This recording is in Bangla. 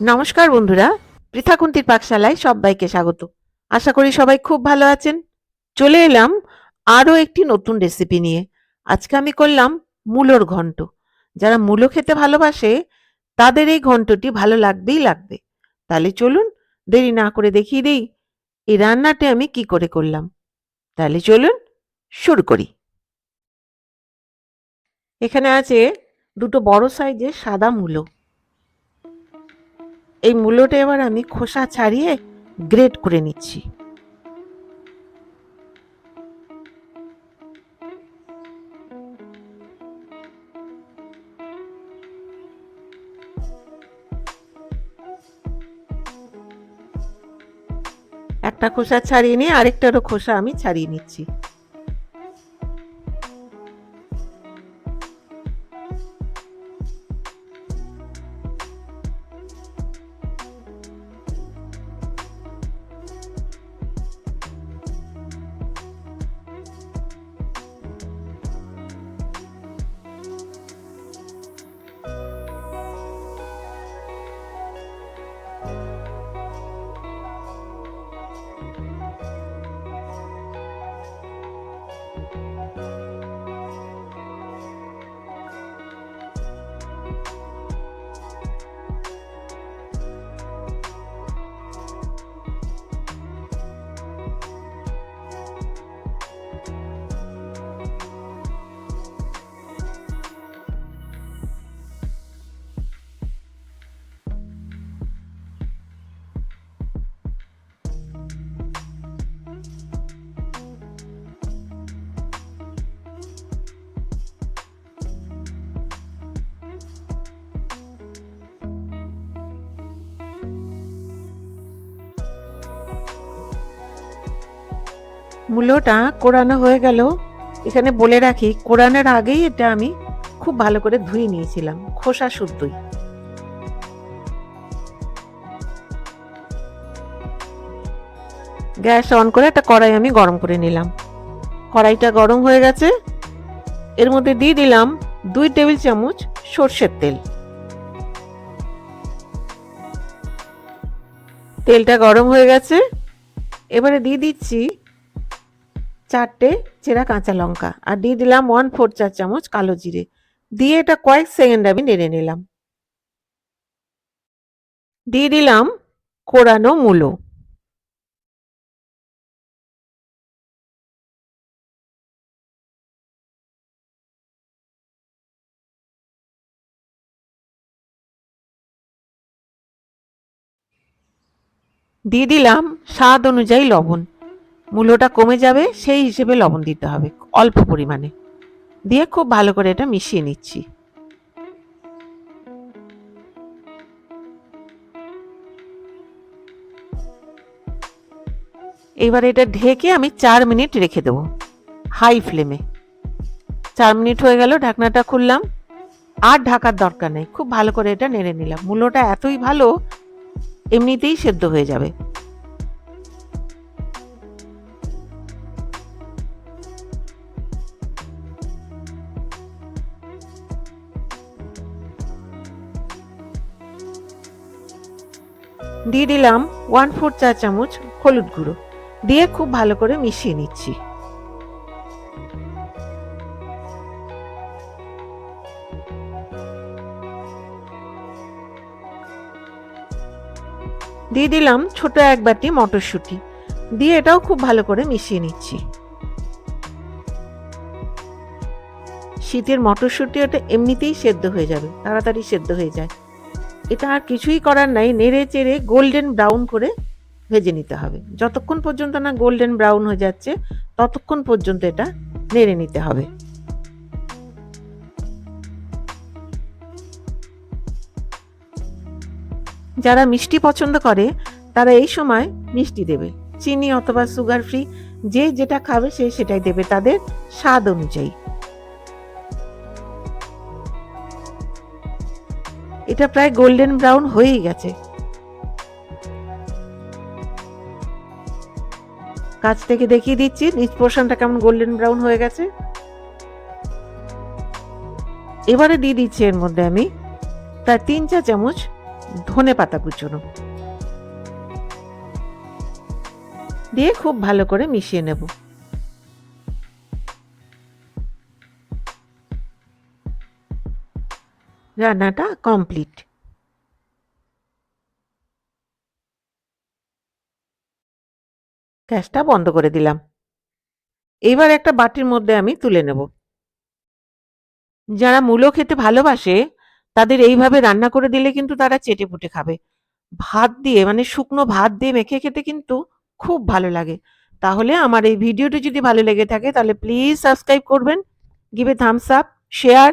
নমস্কার বন্ধুরা পৃথাকুন্তির পাকশালায় সবাইকে স্বাগত। আশা করি সবাই খুব ভালো আছেন। চলে এলাম আরও একটি নতুন রেসিপি নিয়ে। আজকে আমি করলাম মূলোর ঘন্ট। যারা মূলো খেতে ভালোবাসে, তাদের এই ঘন্টটি ভালো লাগবেই লাগবে। তাহলে চলুন দেরি না করে দেখিয়ে দিই, এই রান্নাটি আমি কি করে করলাম। তাহলে চলুন শুরু করি। এখানে আছে দুটো বড় সাইজের সাদা মূলো। এই মূলোটা এবার আমি খোসা ছাড়িয়ে গ্রেট করে নিচ্ছি। একটা খোসা ছাড়িয়ে নিয়ে আরেকটারও খোসা আমি ছাড়িয়ে নিচ্ছি। মূলোটা কোরানো হয়ে গেল। এখানে বলে রাখি, কোরানোর আগেই এটা আমি খুব ভালো করে ধুয়ে নিয়েছিলাম, খোসা শুদ্ধই। গ্যাস অন করে একটা কড়াই আমি গরম করে নিলাম। কড়াইটা গরম হয়ে গেছে। এর মধ্যে দিয়ে দিলাম দুই টেবিল চামচ সর্ষের তেল। তেলটা গরম হয়ে গেছে। এবারে দিয়ে দিচ্ছি চারটে চেরা কাঁচা লঙ্কা আর দিয়ে দিলাম ওয়ান ফোর চার চামচ কালো জিরে। দিয়ে এটা কয়েক সেকেন্ড আমি নেড়ে নিলাম। দিয়ে দিলাম কোরানো মূলো। দিয়ে দিলাম স্বাদ অনুযায়ী লবণ। মূল্যটা কমে যাবে, সেই হিসেবে লবণ দিতে হবে, অল্প পরিমাণে। দিয়ে খুব ভালো করে এটা মিশিয়ে নিচ্ছি। এবার এটা ঢেকে আমি চার মিনিট রেখে দেবো, হাই ফ্লেমে। চার মিনিট হয়ে গেল, ঢাকনাটা খুললাম। আর ঢাকার দরকার নেই, খুব ভালো করে এটা নেড়ে নিলাম। মূলোটা এতই ভালো, এমনিতেই সেদ্ধ হয়ে যাবে। দিয়ে দিলাম ওয়ান ফোর চা চামচ হলুদ গুঁড়ো। দিয়ে খুব ভালো করে মিশিয়ে নিচ্ছি। দিয়ে দিলাম ছোট এক বাটি মটরশুঁটি। দিয়ে এটাও খুব ভালো করে মিশিয়ে নিচ্ছি। শীতের মটরশুঁটি ওটা এমনিতেই সেদ্ধ হয়ে যাবে, তাড়াতাড়ি সেদ্ধ হয়ে যায়। এটা আর কিছুই করার নাই, নেড়ে চেড়ে গোল্ডেন ব্রাউন করে ভেজে নিতে হবে। যতক্ষণ পর্যন্ত না গোল্ডেন ব্রাউন হয়ে যাচ্ছে, ততক্ষণ পর্যন্ত এটা নেড়ে নিতে হবে। যারা মিষ্টি পছন্দ করে, তারা এই সময় মিষ্টি দেবে। চিনি অথবা সুগার ফ্রি যে যেটা খাবে সে সেটাই দেবে। তাদের স্বাদ অনুযায়ী। এটা প্রায় গোল্ডেন ব্রাউন হয়েই গেছে। কাছ থেকে দেখিয়ে দিচ্ছি, নিচ পোর্শনটা কেমন গোল্ডেন ব্রাউন হয়ে গেছে। এবারে দিয়ে দিচ্ছি এর মধ্যে আমি তার তিন চা চামচ ধনে পাতা কুচোনো। দিয়ে খুব ভালো করে মিশিয়ে নেব। রান্নাটা কমপ্লিট। গ্যাসটা বন্ধ করে দিলাম। এবার একটা বাটির মধ্যে আমি তুলে নেব। যারা মূলো খেতে ভালোবাসে, তাদের এইভাবে রান্না করে দিলে কিন্তু তারা চেটে পুটে খাবে। ভাত দিয়ে মানে শুকনো ভাত দিয়ে মেখে খেতে কিন্তু খুব ভালো লাগে। তাহলে আমার এই ভিডিওটি যদি ভালো লেগে থাকে, তাহলে প্লিজ সাবস্ক্রাইব করবেন গিভে থামস আপ শেয়ার